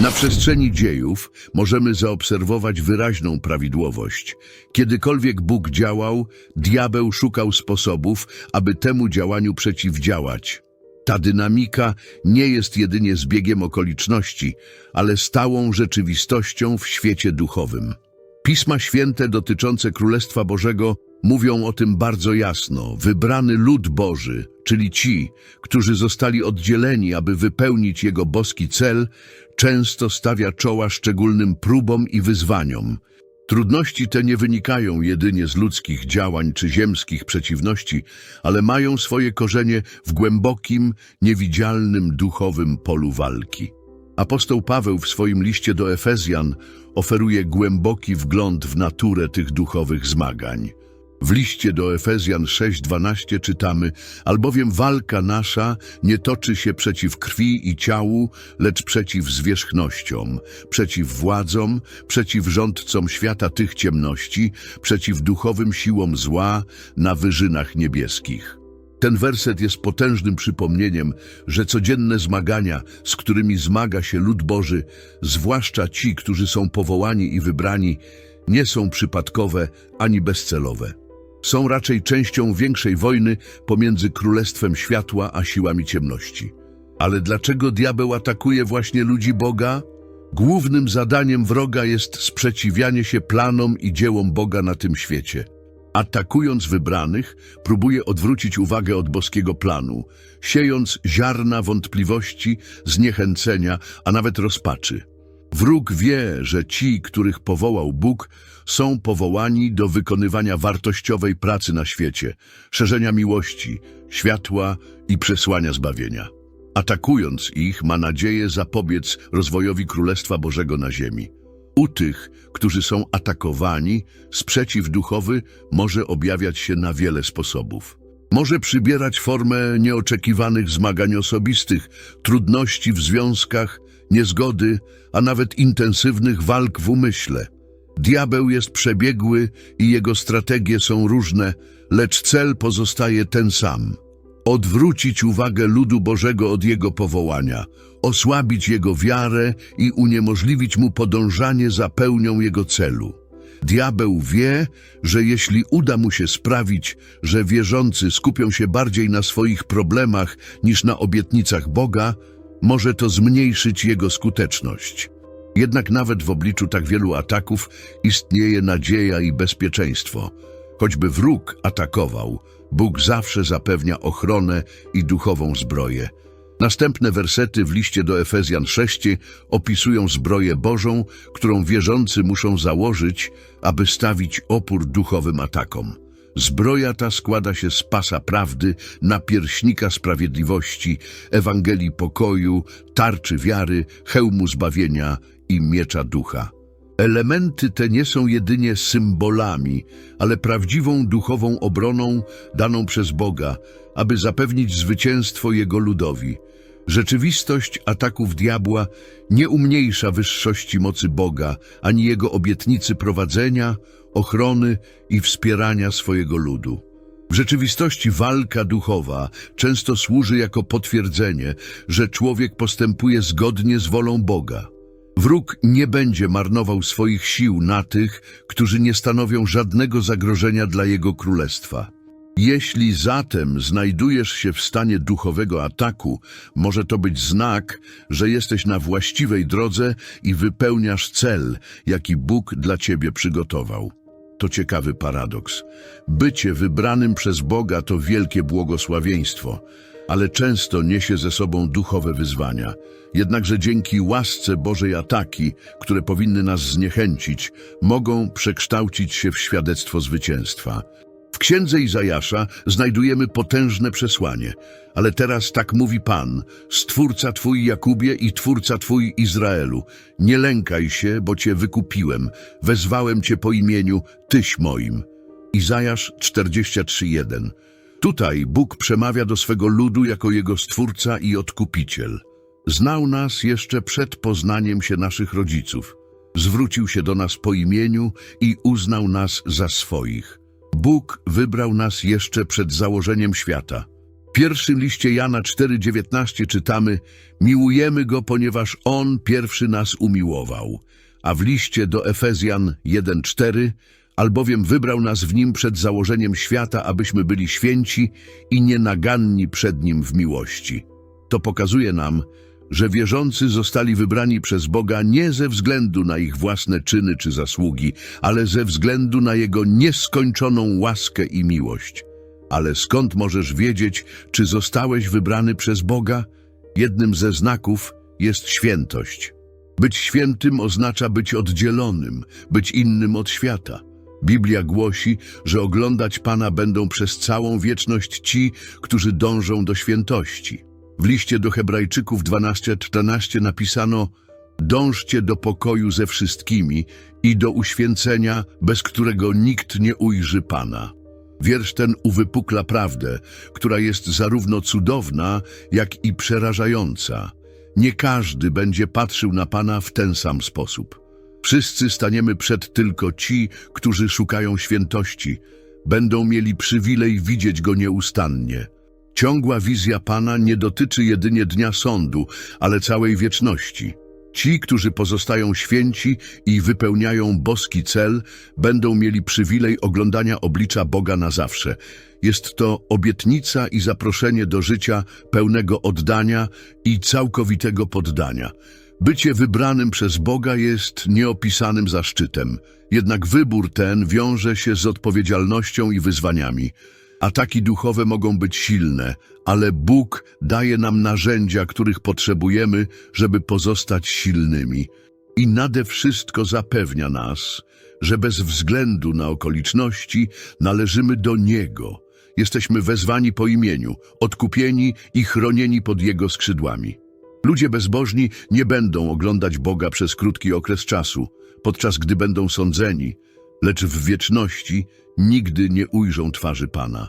Na przestrzeni dziejów możemy zaobserwować wyraźną prawidłowość. Kiedykolwiek Bóg działał, diabeł szukał sposobów, aby temu działaniu przeciwdziałać. Ta dynamika nie jest jedynie zbiegiem okoliczności, ale stałą rzeczywistością w świecie duchowym. Pisma święte dotyczące Królestwa Bożego mówią o tym bardzo jasno. Wybrany lud Boży, czyli ci, którzy zostali oddzieleni, aby wypełnić Jego boski cel, często stawia czoła szczególnym próbom i wyzwaniom. Trudności te nie wynikają jedynie z ludzkich działań czy ziemskich przeciwności, ale mają swoje korzenie w głębokim, niewidzialnym duchowym polu walki. Apostoł Paweł w swoim liście do Efezjan oferuje głęboki wgląd w naturę tych duchowych zmagań. W liście do Efezjan 6:12 czytamy: Albowiem walka nasza nie toczy się przeciw krwi i ciału, lecz przeciw zwierzchnościom, przeciw władzom, przeciw rządcom świata tych ciemności, przeciw duchowym siłom zła na wyżynach niebieskich. Ten werset jest potężnym przypomnieniem, że codzienne zmagania, z którymi zmaga się lud Boży, zwłaszcza ci, którzy są powołani i wybrani, nie są przypadkowe ani bezcelowe. Są raczej częścią większej wojny pomiędzy Królestwem Światła a siłami ciemności. Ale dlaczego diabeł atakuje właśnie ludzi Boga? Głównym zadaniem wroga jest sprzeciwianie się planom i dziełom Boga na tym świecie. Atakując wybranych, próbuje odwrócić uwagę od boskiego planu, siejąc ziarna wątpliwości, zniechęcenia, a nawet rozpaczy. Wróg wie, że ci, których powołał Bóg, są powołani do wykonywania wartościowej pracy na świecie, szerzenia miłości, światła i przesłania zbawienia. Atakując ich, ma nadzieję zapobiec rozwojowi Królestwa Bożego na ziemi. U tych, którzy są atakowani, sprzeciw duchowy może objawiać się na wiele sposobów. Może przybierać formę nieoczekiwanych zmagań osobistych, trudności w związkach, niezgody, a nawet intensywnych walk w umyśle. Diabeł jest przebiegły i jego strategie są różne, lecz cel pozostaje ten sam. Odwrócić uwagę ludu Bożego od jego powołania, osłabić jego wiarę i uniemożliwić mu podążanie za pełnią jego celu. Diabeł wie, że jeśli uda mu się sprawić, że wierzący skupią się bardziej na swoich problemach niż na obietnicach Boga, może to zmniejszyć jego skuteczność. Jednak nawet w obliczu tak wielu ataków istnieje nadzieja i bezpieczeństwo. Choćby wróg atakował, Bóg zawsze zapewnia ochronę i duchową zbroję. Następne wersety w liście do Efezjan 6 opisują zbroję Bożą, którą wierzący muszą założyć, aby stawić opór duchowym atakom. Zbroja ta składa się z pasa prawdy, napierśnika sprawiedliwości, Ewangelii pokoju, tarczy wiary, hełmu zbawienia i miecza ducha. Elementy te nie są jedynie symbolami, ale prawdziwą duchową obroną daną przez Boga, aby zapewnić zwycięstwo Jego ludowi. Rzeczywistość ataków diabła nie umniejsza wyższości mocy Boga, ani Jego obietnicy prowadzenia, ochrony i wspierania swojego ludu. W rzeczywistości walka duchowa często służy jako potwierdzenie, że człowiek postępuje zgodnie z wolą Boga. Wróg nie będzie marnował swoich sił na tych, którzy nie stanowią żadnego zagrożenia dla jego królestwa. Jeśli zatem znajdujesz się w stanie duchowego ataku, może to być znak, że jesteś na właściwej drodze i wypełniasz cel, jaki Bóg dla ciebie przygotował. To ciekawy paradoks. Bycie wybranym przez Boga to wielkie błogosławieństwo, ale często niesie ze sobą duchowe wyzwania. Jednakże dzięki łasce Bożej ataki, które powinny nas zniechęcić, mogą przekształcić się w świadectwo zwycięstwa. W księdze Izajasza znajdujemy potężne przesłanie, ale teraz tak mówi Pan, Stwórca Twój Jakubie i Twórca Twój Izraelu. Nie lękaj się, bo Cię wykupiłem, wezwałem Cię po imieniu, Tyś moim. Izajasz 43:1. Tutaj Bóg przemawia do swego ludu jako Jego Stwórca i Odkupiciel. Znał nas jeszcze przed poznaniem się naszych rodziców. Zwrócił się do nas po imieniu i uznał nas za swoich. Bóg wybrał nas jeszcze przed założeniem świata. pierwszym liście Jana 4,19 czytamy Miłujemy Go, ponieważ On pierwszy nas umiłował. A w liście do Efezjan 1,4 albowiem wybrał nas w Nim przed założeniem świata, abyśmy byli święci i nienaganni przed Nim w miłości. To pokazuje nam, że wierzący zostali wybrani przez Boga nie ze względu na ich własne czyny czy zasługi, ale ze względu na Jego nieskończoną łaskę i miłość. Ale skąd możesz wiedzieć, czy zostałeś wybrany przez Boga? Jednym ze znaków jest świętość. Być świętym oznacza być oddzielonym, być innym od świata. Biblia głosi, że oglądać Pana będą przez całą wieczność ci, którzy dążą do świętości. W liście do Hebrajczyków 12:14 napisano: Dążcie do pokoju ze wszystkimi i do uświęcenia, bez którego nikt nie ujrzy Pana. Wiersz ten uwypukla prawdę, która jest zarówno cudowna, jak i przerażająca. Nie każdy będzie patrzył na Pana w ten sam sposób. Wszyscy staniemy przed tylko ci, którzy szukają świętości. Będą mieli przywilej widzieć Go nieustannie. Ciągła wizja Pana nie dotyczy jedynie dnia sądu, ale całej wieczności. Ci, którzy pozostają święci i wypełniają boski cel, będą mieli przywilej oglądania oblicza Boga na zawsze. Jest to obietnica i zaproszenie do życia pełnego oddania i całkowitego poddania. Bycie wybranym przez Boga jest nieopisanym zaszczytem, jednak wybór ten wiąże się z odpowiedzialnością i wyzwaniami. Ataki duchowe mogą być silne, ale Bóg daje nam narzędzia, których potrzebujemy, żeby pozostać silnymi. I nade wszystko zapewnia nas, że bez względu na okoliczności należymy do Niego. Jesteśmy wezwani po imieniu, odkupieni i chronieni pod Jego skrzydłami. Ludzie bezbożni nie będą oglądać Boga przez krótki okres czasu, podczas gdy będą sądzeni, lecz w wieczności nigdy nie ujrzą twarzy Pana.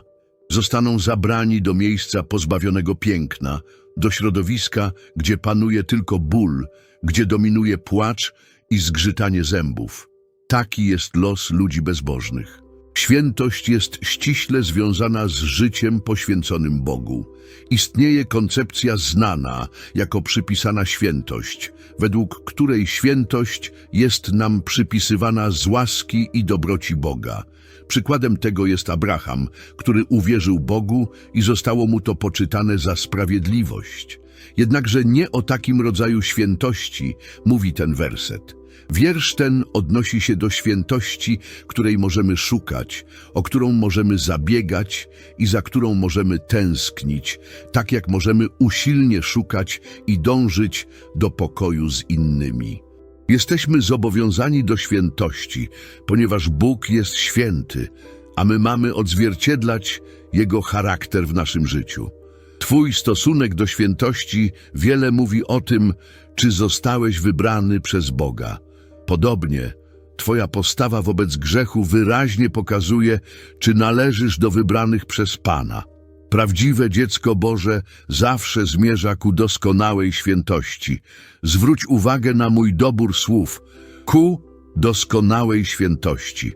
Zostaną zabrani do miejsca pozbawionego piękna, do środowiska, gdzie panuje tylko ból, gdzie dominuje płacz i zgrzytanie zębów. Taki jest los ludzi bezbożnych. Świętość jest ściśle związana z życiem poświęconym Bogu. Istnieje koncepcja znana jako przypisana świętość, według której świętość jest nam przypisywana z łaski i dobroci Boga. Przykładem tego jest Abraham, który uwierzył Bogu i zostało mu to poczytane za sprawiedliwość. Jednakże nie o takim rodzaju świętości mówi ten werset. Wiersz ten odnosi się do świętości, której możemy szukać, o którą możemy zabiegać i za którą możemy tęsknić, tak jak możemy usilnie szukać i dążyć do pokoju z innymi. Jesteśmy zobowiązani do świętości, ponieważ Bóg jest święty, a my mamy odzwierciedlać Jego charakter w naszym życiu. Twój stosunek do świętości wiele mówi o tym, czy zostałeś wybrany przez Boga. Podobnie, Twoja postawa wobec grzechu wyraźnie pokazuje, czy należysz do wybranych przez Pana. Prawdziwe dziecko Boże zawsze zmierza ku doskonałej świętości. Zwróć uwagę na mój dobór słów. Ku doskonałej świętości.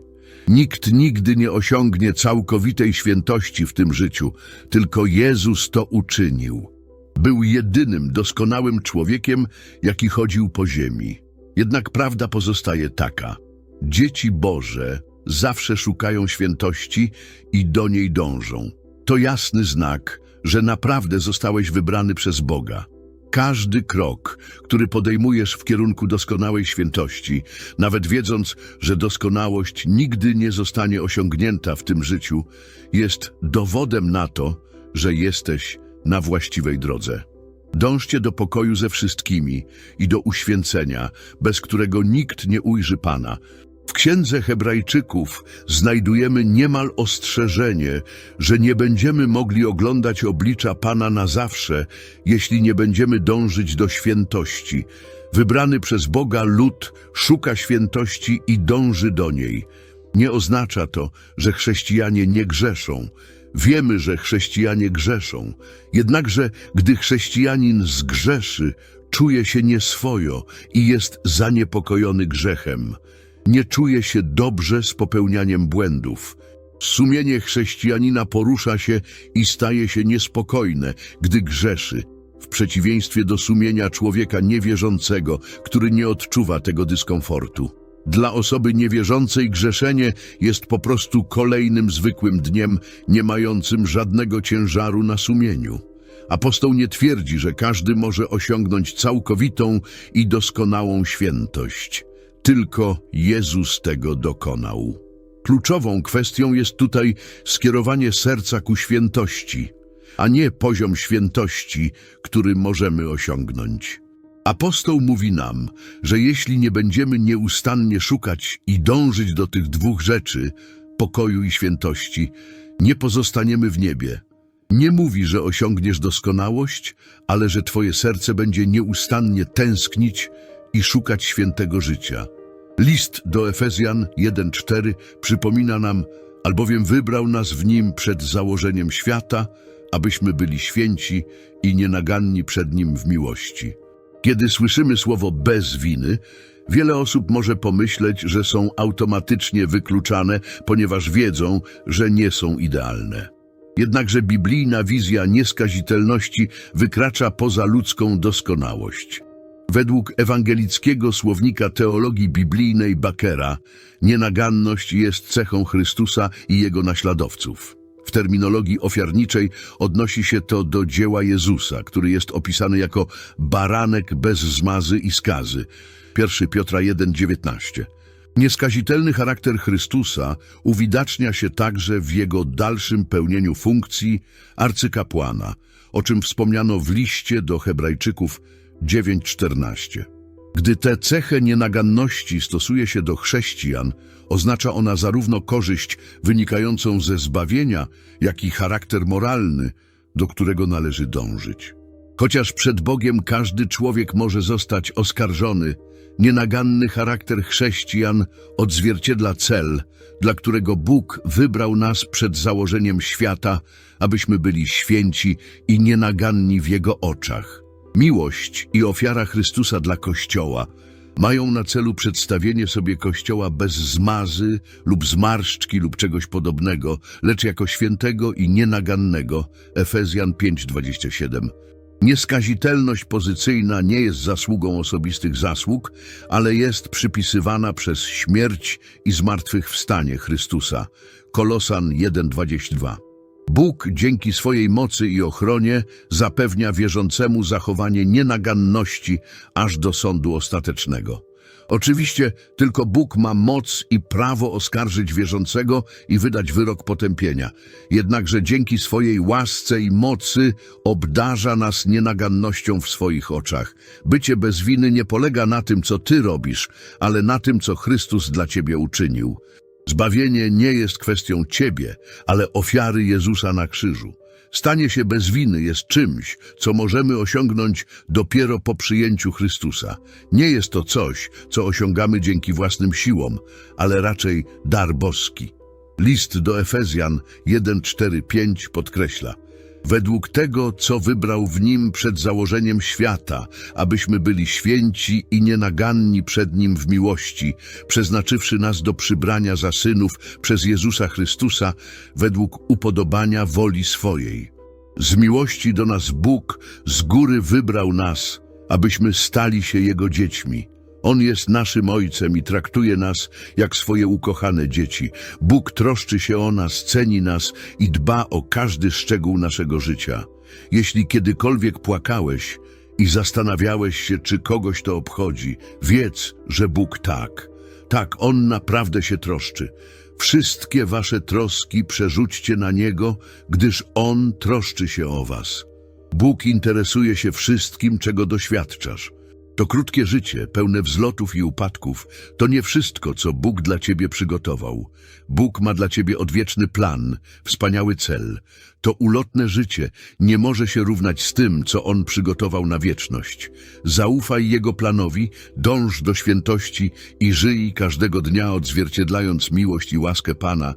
Nikt nigdy nie osiągnie całkowitej świętości w tym życiu, tylko Jezus to uczynił. Był jedynym doskonałym człowiekiem, jaki chodził po ziemi. Jednak prawda pozostaje taka. Dzieci Boże zawsze szukają świętości i do niej dążą. To jasny znak, że naprawdę zostałeś wybrany przez Boga. Każdy krok, który podejmujesz w kierunku doskonałej świętości, nawet wiedząc, że doskonałość nigdy nie zostanie osiągnięta w tym życiu, jest dowodem na to, że jesteś na właściwej drodze. Dążcie do pokoju ze wszystkimi i do uświęcenia, bez którego nikt nie ujrzy Pana. W Księdze Hebrajczyków znajdujemy niemal ostrzeżenie, że nie będziemy mogli oglądać oblicza Pana na zawsze, jeśli nie będziemy dążyć do świętości. Wybrany przez Boga lud szuka świętości i dąży do niej. Nie oznacza to, że chrześcijanie nie grzeszą. Wiemy, że chrześcijanie grzeszą. Jednakże, gdy chrześcijanin zgrzeszy, czuje się nieswojo i jest zaniepokojony grzechem. Nie czuje się dobrze z popełnianiem błędów. Sumienie chrześcijanina porusza się i staje się niespokojne, gdy grzeszy, w przeciwieństwie do sumienia człowieka niewierzącego, który nie odczuwa tego dyskomfortu. Dla osoby niewierzącej grzeszenie jest po prostu kolejnym zwykłym dniem, nie mającym żadnego ciężaru na sumieniu. Apostoł nie twierdzi, że każdy może osiągnąć całkowitą i doskonałą świętość. Tylko Jezus tego dokonał. Kluczową kwestią jest tutaj skierowanie serca ku świętości, a nie poziom świętości, który możemy osiągnąć. Apostoł mówi nam, że jeśli nie będziemy nieustannie szukać i dążyć do tych dwóch rzeczy, pokoju i świętości, nie pozostaniemy w niebie. Nie mówi, że osiągniesz doskonałość, ale że twoje serce będzie nieustannie tęsknić i szukać świętego życia. List do Efezjan 1:4 przypomina nam, albowiem wybrał nas w nim przed założeniem świata, abyśmy byli święci i nienaganni przed nim w miłości. Kiedy słyszymy słowo bez winy, wiele osób może pomyśleć, że są automatycznie wykluczane, ponieważ wiedzą, że nie są idealne. Jednakże biblijna wizja nieskazitelności wykracza poza ludzką doskonałość. Według ewangelickiego słownika teologii biblijnej Bakera, nienaganność jest cechą Chrystusa i jego naśladowców. W terminologii ofiarniczej odnosi się to do dzieła Jezusa, który jest opisany jako baranek bez zmazy i skazy. 1 Piotra 1,19. Nieskazitelny charakter Chrystusa uwidacznia się także w jego dalszym pełnieniu funkcji arcykapłana, o czym wspomniano w liście do Hebrajczyków 9:14. Gdy tę cechę nienaganności stosuje się do chrześcijan, oznacza ona zarówno korzyść wynikającą ze zbawienia, jak i charakter moralny, do którego należy dążyć. Chociaż przed Bogiem każdy człowiek może zostać oskarżony, nienaganny charakter chrześcijan odzwierciedla cel, dla którego Bóg wybrał nas przed założeniem świata, abyśmy byli święci i nienaganni w Jego oczach. Miłość i ofiara Chrystusa dla Kościoła mają na celu przedstawienie sobie Kościoła bez zmazy lub zmarszczki lub czegoś podobnego, lecz jako świętego i nienagannego. Efezjan 5:27. Nieskazitelność pozycyjna nie jest zasługą osobistych zasług, ale jest przypisywana przez śmierć i zmartwychwstanie Chrystusa. Kolosan 1:22. Bóg dzięki swojej mocy i ochronie zapewnia wierzącemu zachowanie nienaganności aż do sądu ostatecznego. Oczywiście tylko Bóg ma moc i prawo oskarżyć wierzącego i wydać wyrok potępienia. Jednakże dzięki swojej łasce i mocy obdarza nas nienagannością w swoich oczach. Bycie bez winy nie polega na tym, co ty robisz, ale na tym, co Chrystus dla ciebie uczynił. Zbawienie nie jest kwestią ciebie, ale ofiary Jezusa na krzyżu. Stanie się bez winy jest czymś, co możemy osiągnąć dopiero po przyjęciu Chrystusa. Nie jest to coś, co osiągamy dzięki własnym siłom, ale raczej dar boski. List do Efezjan 1:4-5 podkreśla – według tego, co wybrał w nim przed założeniem świata, abyśmy byli święci i nienaganni przed nim w miłości, przeznaczywszy nas do przybrania za synów przez Jezusa Chrystusa według upodobania woli swojej. Z miłości do nas Bóg z góry wybrał nas, abyśmy stali się Jego dziećmi. On jest naszym Ojcem i traktuje nas jak swoje ukochane dzieci. Bóg troszczy się o nas, ceni nas i dba o każdy szczegół naszego życia. Jeśli kiedykolwiek płakałeś i zastanawiałeś się, czy kogoś to obchodzi, wiedz, że Bóg tak. Tak, On naprawdę się troszczy. Wszystkie wasze troski przerzućcie na Niego, gdyż On troszczy się o was. Bóg interesuje się wszystkim, czego doświadczasz. To krótkie życie, pełne wzlotów i upadków, to nie wszystko, co Bóg dla ciebie przygotował. Bóg ma dla ciebie odwieczny plan, wspaniały cel. To ulotne życie nie może się równać z tym, co On przygotował na wieczność. Zaufaj Jego planowi, dąż do świętości i żyj każdego dnia odzwierciedlając miłość i łaskę Pana,